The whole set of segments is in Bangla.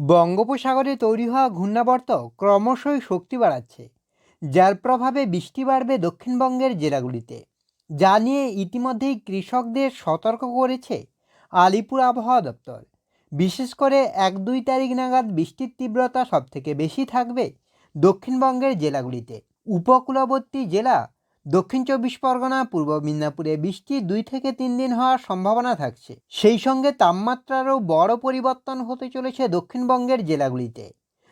বঙ্গোপসাগরে তৈরি হওয়া ঘূর্ণাবর্ত ক্রমশই শক্তি বাড়াচ্ছে, যার প্রভাবে বৃষ্টি বাড়বে দক্ষিণবঙ্গের জেলাগুলিতে, যা নিয়ে ইতিমধ্যেই কৃষকদের সতর্ক করেছে আলিপুর আবহাওয়া দপ্তর। বিশেষ করে এক দুই তারিখ নাগাদ বৃষ্টির তীব্রতা সবথেকে বেশি থাকবে দক্ষিণবঙ্গের জেলাগুলিতে। উপকূলবর্তী জেলা দক্ষিণ চব্বিশ পরগনা, পূর্ব মিদনাপুরে বৃষ্টি দুই থেকে তিন দিন হওয়ার সম্ভাবনা থাকছে। সেই সঙ্গে তাপমাত্রারও বড় পরিবর্তন হতে চলেছে দক্ষিণবঙ্গের জেলাগুলিতে।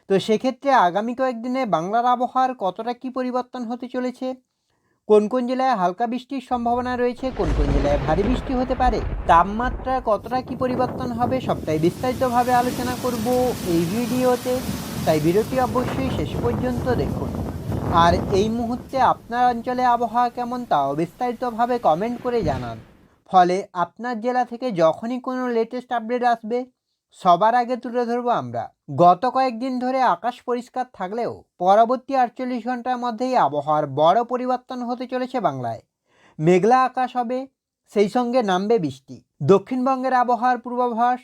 তো সেক্ষেত্রে আগামী কয়েকদিনে বাংলার আবহাওয়ার কতটা কী পরিবর্তন হতে চলেছে? কোন কোন জেলায় হালকা বৃষ্টির সম্ভাবনা রয়েছে, কোন কোন জেলায় ভারী বৃষ্টি হতে পারে তাপমাত্রা কতটা কি পরিবর্তন হবে সবটাই বিস্তারিতভাবে আলোচনা করব এই ভিডিওতে। তাই ভিডিওটি অবশ্যই শেষ পর্যন্ত দেখুন। আর এই মুহূর্তে আপনার অঞ্চলে আবহাওয়া কেমন তাও বিস্তারিতভাবে কমেন্ট করে জানান। ফলে আপনার জেলা থেকে যখনই কোনো লেটেস্ট আপডেট আসবে, সবার আগে তুলে ধরবো আমরা। গত কয়েকদিন ধরে আকাশ পরিষ্কার থাকলেও পরবর্তী আটচল্লিশ ঘণ্টার মধ্যেই আবহাওয়ার বড় পরিবর্তন হতে চলেছে বাংলায়। মেঘলা আকাশ হবে, সেই সঙ্গে নামবে বৃষ্টি। দক্ষিণবঙ্গের আবহাওয়ার পূর্বাভাস,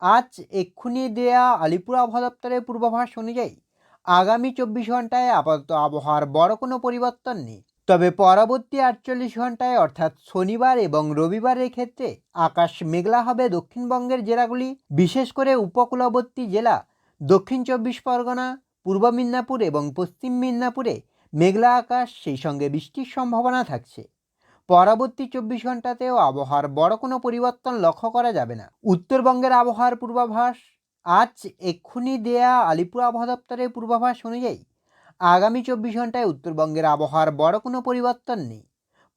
আজ এক্ষুনি দেয়া আলিপুর আবহাওয়া দপ্তরের পূর্বাভাস অনুযায়ী আগামী চব্বিশ ঘন্টায় আপাতত আবহাওয়ার বড় কোনো পরিবর্তন নেই। তবে পরবর্তী আটচল্লিশ ঘন্টায় অর্থাৎ শনিবার এবং রবিবারের ক্ষেত্রে আকাশ মেঘলা হবে দক্ষিণবঙ্গের জেলাগুলি, বিশেষ করে উপকূলবর্তী জেলা। দক্ষিণ চব্বিশ পরগনা, পূর্ব মিদনাপুর এবং পশ্চিম মিদনাপুরে মেঘলা আকাশ, সেই সঙ্গে বৃষ্টির সম্ভাবনা থাকছে। পরবর্তী চব্বিশ ঘন্টাতেও আবহাওয়ার বড় কোনো পরিবর্তন লক্ষ্য করা যাবে না। উত্তরবঙ্গের আবহাওয়ার পূর্বাভাস আজ এক্ষুনি দেয়া আলিপুর আবহাওয়া দপ্তরের পূর্বাভাস অনুযায়ী আগামী চব্বিশ ঘন্টায় উত্তরবঙ্গের আবহাওয়ার বড় কোনো পরিবর্তন নেই।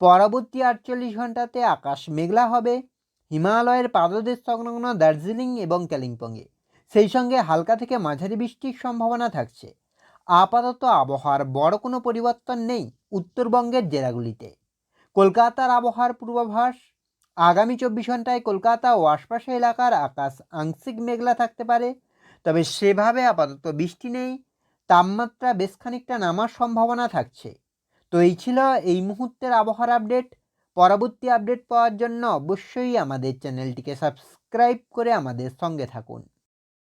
পরবর্তী আটচল্লিশ ঘন্টাতে আকাশ মেঘলা হবে। হিমালয়ের পাদদেশ সংলগ্ন দার্জিলিং এবং কালিম্পংয়ে। সেই সঙ্গে হালকা থেকে মাঝারি বৃষ্টির সম্ভাবনা থাকছে। আপাতত আবহাওয়ার বড় কোনো পরিবর্তন নেই উত্তরবঙ্গের জেলাগুলিতে। কলকাতার আবহাওয়ার পূর্বাভাস আগামী চব্বিশ ঘন্টায় কলকাতা ও আশপাশের এলাকার আকাশ আংশিক মেঘলা থাকতে পারে। তবে সেভাবে আপাতত বৃষ্টি নেই। তাপমাত্রা বেশ খানিকটা নামার সম্ভাবনা থাকছে। তো এই ছিল এই মুহূর্তের আবহাওয়ার আপডেট। পরবর্তী আপডেট পাওয়ার জন্য অবশ্যই আমাদের চ্যানেলটিকে সাবস্ক্রাইব করে আমাদের সঙ্গে থাকুন।